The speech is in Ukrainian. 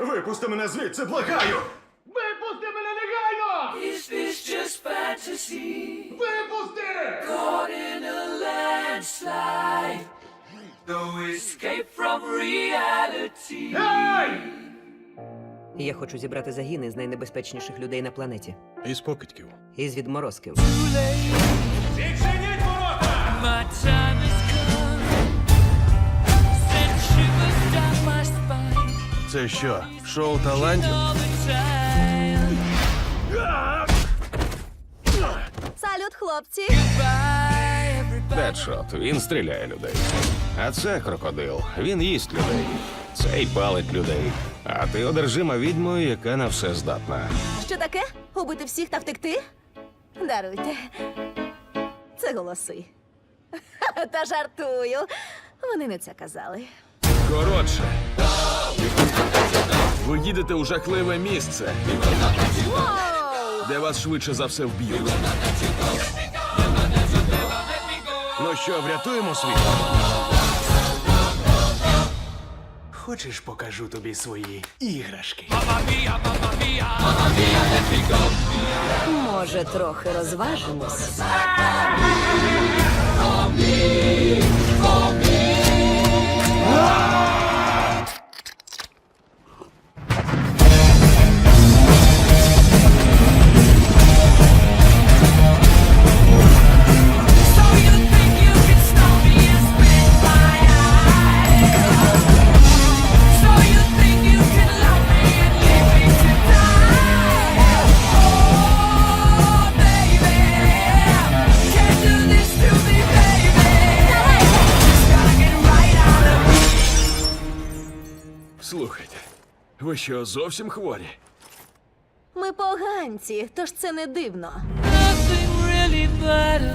Випусти мене звідси, благаю! Випусти мене негайно! Is this just fantasy? Випусти! Caught in a landslide. No escape from reality. Ей! Я хочу зібрати загини з найнебезпечніших людей на планеті. Із покидьків. Із відморозків. Відчиніть ворота! Це що, шоу талантів? Салют, хлопці! Дедшот, він стріляє людей. А це крокодил. Він їсть людей. Цей палить людей. А ти одержима відьмою, яка на все здатна. Що таке? Убити всіх та втекти? Даруйте. Це голоси. Та жартую. Вони не це казали. Коротше. Ви їдете у жахливе місце, де вас швидше за все вб'ють. Ну що, врятуємо світ? Хочеш, покажу тобі свої іграшки? Може, трохи розважимось. Слухайте, ви що, зовсім хворі? Ми поганці, тож це не дивно. Nothing really matters.